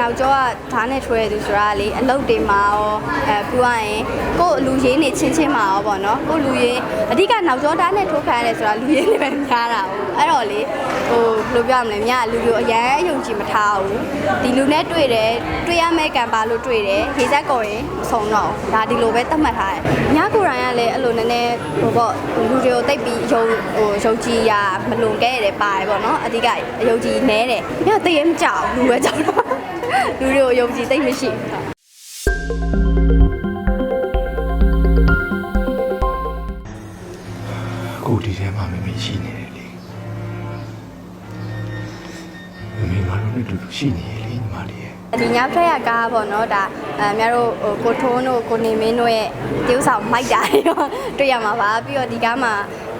နောက်ကျောကဓာတ်နဲ့ထွဲရသူဆိုတာလေအလုတ်တွေမှာရောအဲပြီးသွားရင်ကို့လူရင်းနေချင်းချင်းမှာရောပေါ့နော်ကို့လူရင်းအဓိကနောက်ကျောဓာတ်နဲ့ထိုးခံရတယ်ဆိုတာလူရင်းတွေပဲများတာဟုတ်အဲ့တော့လေဟိုဘယ်လိုပြောရမလဲမြတ်လူမျိုးအရန်ယုံကြည်မထားဘူးဒီလူနဲ့တွေ့တယ်တွေ့ရမဲ့ကံပါလို့တွေ့တယ်ရေစက်ကော်ရင်မဆုံးတော့ဘူးဒါဒီလိုပဲသတ်မှတ်ထားတယ်ညကိုရိုင်းကလည်းအဲ့လိုနည်းနည်းဟိုပေါ့လူတွေကိုတိတ်ပြီးယုံဟိုယုံကြည်ရမလွန်ခဲ့ရတယ်ပါတယ်ပေါ့နော်အဓိကအယုံကြည်နဲတယ်ညတရေမကြောက်လူပဲကြောက်တော့ လူတွေကိုယုံကြည်တိတ်မရှိဘူးအခုဒီထဲမှာမမေရှိနေတယ်လေမမေငါတို့နဲ့အတူတူရှိနေရလေညီမလေးရဲ့ဒီညဖက်ကကားပေါ့နော်ဒါအဲများတို့ဟိုကိုထုံးတို့ကိုနေမင်းတို့ရဲ့တရုပ်ဆောင်မိုက်တာတွေတော့တွေ့ရမှာပါပြီးတော့ဒီကားမှာ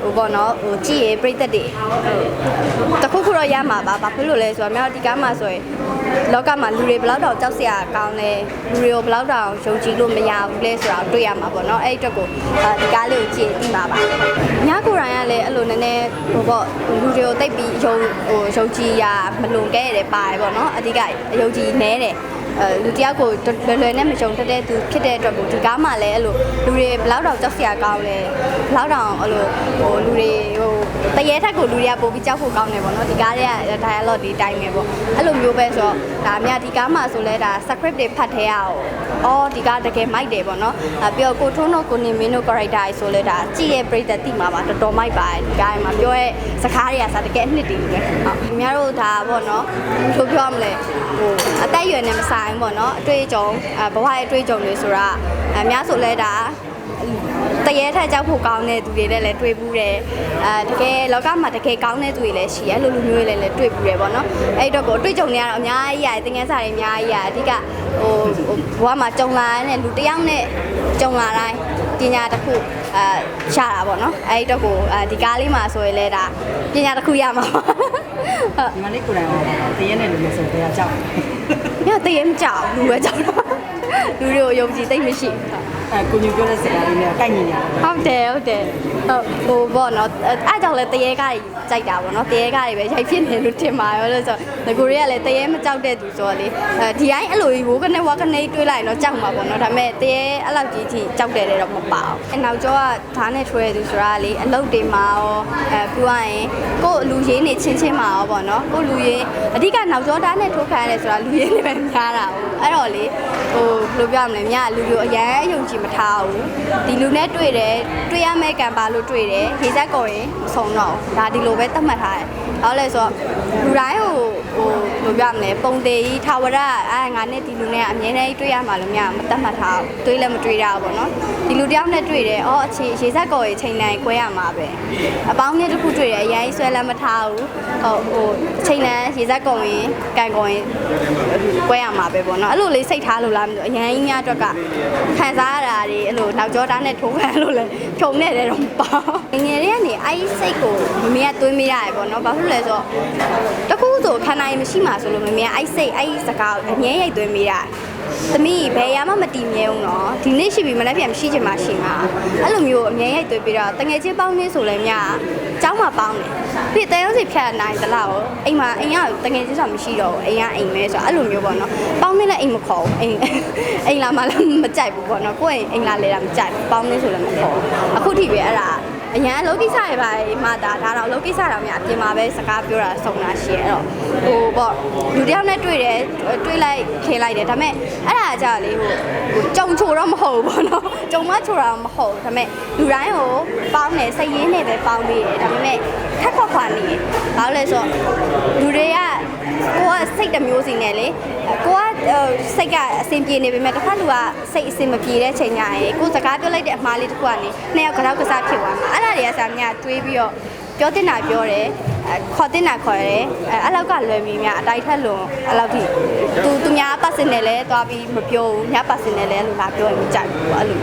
ဟိုပေါ့နော်ဟိုကြည့်ရပြိသက်တွေဟိုတခုခုတော့ရမှာပါဘာဖြစ်လို့လဲဆိုတော့များတို့ဒီကားမှာဆိုရင်လောကမှာလူတွေဘယ်လောက်တောင်ကြောက်စရာကောင်းလဲလူတွေကိုဘယ်လောက်တောင်ယုံကြည်လို့မရဘူးလဲဆိုတာကိုတွေ့ရမှာပေါ့နော်အဲ့ဒီအတွက်ကိုအာဒီကားလေးကိုကြည့်ပြီးပါပါညကိုရိုင်းကလည်းအဲ့လိုနည်းနည်းဟိုပေါ့လူတွေကိုတိတ်ပြီးယုံဟိုယုံကြည်ရမလွန်ခဲ့ရတယ်ပါတယ်ပေါ့နော်အဓိကအယုံကြည်နဲတယ်အဲ လူတယောက်ကိုလွယ်လွယ်နဲ့မကြုံတတ်တဲ့သူဖြစ်တဲ့အတွက်ကိုဒီကားမှလည်းအဲ့လိုလူတွေဘယ်လောက်တောင်ကြောက်စရာကောင်းလဲဘယ်လောက်တောင်အဲ့လိုဟိုလူတွေဟိုတရေထက်ကိုလူတွေကပိုပြီးကြောက်ဖို့ကောင်းတယ်ပေါ့နော်ဒီကားတွေက dialogue တွေတိုင်းပဲပေါ့အဲ့လိုမျိုးပဲဆိုတော့ဒါအများဒီကားမှဆိုလဲဒါ script တွေဖတ်ထဲရအောင်အော်ဒီကားတကယ်မိုက်တယ်ပေါ့နော်အဲပြီးတော့ကိုထုံးတို့ကိုနေမင်းတို့ character တွေဆိုလဲဒါကြည့်ရဲ့ပြိသက်တိမှာပါတော်တော်မိုက်ပါတယ်ဒီကားမှာပြောရဲ့စကားတွေကစတကယ်အနှစ်တည်းပဲဟုတ်အများတို့ဒါပေါ့နော်ဘယ်လိုပြောရမလဲဟိုအသက် အရွယ်နဲ့မဆိုင်ဘူးပေါ့နော်အတွေ့အကြုံအဲဘဝရဲ့အတွေ့အကြုံတွေဆိုတာအများဆိုလဲဒါတရေထက်ကြောက်ဖို့ကောင်းတဲ့သူတွေနဲ့လည်းတွေ့ဘူးတယ်အဲတကယ်လောကမှာတကယ်ကောင်းတဲ့သူတွေလည်းရှိရဲလိုလူမျိုးတွေလည်းလည်းတွေ့ဘူးတယ်ပေါ့နော်အဲ့တော့ကိုအတွေ့အကြုံတွေကတော့အများကြီးရတယ်သင်ငန်းစာတွေအများကြီးရအဓိကဟိုဘဝမှာကြုံလာတဲ့လူတစ်ယောက်နဲ့ကြုံလာတိုင်းပညာတစ်ခုအဲရှာတာပေါ့နော်အဲ့တော့ကိုဒီကားလေးမှာဆိုရင်လည်းဒါပညာတစ်ခုရမှာပါဟုတ် ဒီမလေးကိုယ်တိုင်တရက်နဲ့လူမျိုးဆိုတရားကြောက်။ညတရေမကြောက်လူပဲကြောက်တော့။လူတွေကိုယုံကြည်သိမ့်မရှိဘူး အဲကိုညူပြောတဲ့စကားလေးနဲ့ကိုက်ညီညာ။ဟုတ်တယ်ဟုတ်တယ်။ဟုတ်ဟိုပေါ့နော်။အဲကြောင့်လဲတရေကားကြီးကြိုက်တာပေါ့နော်။တရေကားတွေပဲရိုက်ဖြစ်နေလို့ထင်ပါရောလို့ဆိုတော့ငကိုတွေကလည်းတရေမကြောက်တဲ့သူဆိုတော့လေအဲဒီတိုင်းအဲ့လိုကြီးဝိုးကနေဝါကနေတွေးလိုက်ရင်တော့ကြောက်မှာပေါ့နော်။ဒါပေမဲ့တရေအဲ့လောက်ကြီးထိကြောက်တယ်လည်းတော့မပါဘူး။အနောက်ကျောကဓာတ်နဲ့ထွဲရသူဆိုတာလေအလုတ်တွေမှာရောအဲပြီးသွားရင်ကို့လူရင်းနေချင်းချင်းမှာရောပေါ့နော်။ကို့လူရင်းအဓိကနောက်ကျောဓာတ်နဲ့ထိုးခံရတယ်ဆိုတာလူရင်းတွေပဲများတာဟုတ်။အဲ့တော့လေဟိုဘယ်လိုပြောရမလဲမြတ်လူမျိုးအရန်ယုံကြည်မထားဘူးဒီလူနဲ့တွေ့တယ်တွေ့ရမဲ့ကံပါလို့တွေ့တယ်ရေစက်ကော်ရင်မဆုံးတော့ဘူးဒါဒီလိုပဲသတ်မှတ်ထားတယ်ဘာလို့လဲဆိုတော့လူတိုင်းဟိုဟိုဘယ်လိုပြောရမလဲပုံသေးကြီးထာဝရအဲငါနဲ့ဒီလူနဲ့အမြဲတမ်းတွေ့ရမှာလို့မြတ်မသတ်မှတ်ထားဘူးတွေးလည်းမတွေးတာဘူးပေါ့နော်ဒီလူတယောက်နဲ့တွေ့တယ်အော်အခြေရေစက်ကော်ရင်ချိန်တိုင်း꿰ရမှာပဲအပေါင်းနဲ့တစ်ခုတွေ့တယ်အရင်ဆွဲလည်းမထားဘူးဟိုဟိုချိန်လန်း ရေစက်ကော်ရင်ကန်ကော်ရင်꿰ရမှာပဲပေါ့နော်အဲ့လိုလေးစိတ်ထားလို့လားမသိဘူးအရင်ကြီးများအတွက်ကခံစားရတာတွေအဲ့လိုနောက်ကျောသားနဲ့ထိုးခံလို့လဲဖြုံနေတယ်တော့မပေါ့ငယ်လေးကနေအဲ့ဒီစိတ်ကိုမမေကတွေးမိရတယ်ပေါ့နော်ဘာဖြစ်လို့လဲဆိုတော့တခုဆိုခန္ဓာရင်မရှိမှဆိုလို့မမေကအဲ့စိတ်အဲ့စကားကိုအငြင်းရိတ်သွင်းမိတာ သမီးဘယ်ရမှမတည်မြဲဘူးနော်ဒီနေ့ရှိပြီမနေ့ပြန်မရှိချင်မှရှိမှာအဲ့လိုမျိုးအငြင်းရိတ်သွင်းပြီးတော့တငယ်ချင်းပေါင်းနေဆိုလဲမြကျောင်းမှာပေါင်းတယ်ပြီးတဲရုံးစီဖြတ်နိုင်သလားကိုအိမ်မှာအိမ်ကတငယ်ချင်းဆိုတာမရှိတော့ဘူးအိမ်ကအိမ်မဲဆိုအဲ့လိုမျိုးပေါ့နော်ပေါင်းနေလည်းအိမ်မခေါ်ဘူးအိမ်အိမ်လာမှလည်းမကြိုက်ဘူးပေါ့နော်ကိုယ့်အိမ်အိမ်လာလေတာမကြိုက်ဘူးပေါင်းနေဆိုလည်းမခေါ်ဘူးအခုထိပဲအဲ့ဒါ အရန်လောကိစ္စတွေပါမှဒါဒါတော့လောကိစ္စတော့များအပြင်မှာပဲစကားပြောတာစုံတာရှိရတော့ဟိုပေါ့လူတယောက်နဲ့တွေ့တယ်တွေ့လိုက်ခင်လိုက်တယ်ဒါပေမဲ့အဲ့ဒါကြလေဟိုဟိုကြုံချိုတော့မဟုတ်ဘူးပေါ့နော်ကြုံမချိုတာမဟုတ်ဒါပေမဲ့လူတိုင်းကိုပေါင်းတယ်စိတ်ရင်းနဲ့ပဲပေါင်းပြီးတယ်ဒါပေမဲ့ခက် ခွက်ခွာနေတယ်ဘာလို့လဲဆိုတော့လူတွေကကိုကစိတ်တစ်မျိုးစီနဲ့လေကိုကစိတ်ကအဆင်ပြေနေပေမဲ့တစ်ခါလူကစိတ်အဆင်မပြေတဲ့ချိန်ညရင်ကိုစကားပြောလိုက်တဲ့အမှားလေးတစ်ခုကနေနှစ်ယောက်ကြောက်ကစားဖြစ်သွားမှာအဲ့ဒါတွေကစာမြတွေးပြီးတော့ပြောတင်တာပြောတယ်ခေါ်တင်တာခေါ်တယ်အဲအဲ့လောက်ကလွယ်မီများအတိုက်ထက်လွန်အဲ့လောက်ထိသူသူများပတ်စင်နဲ့လဲသွားပြီးမပြောဘူးညပတ်စင်နဲ့လဲလို့လာပြောရင်မကြိုက်ဘူးအဲ့လို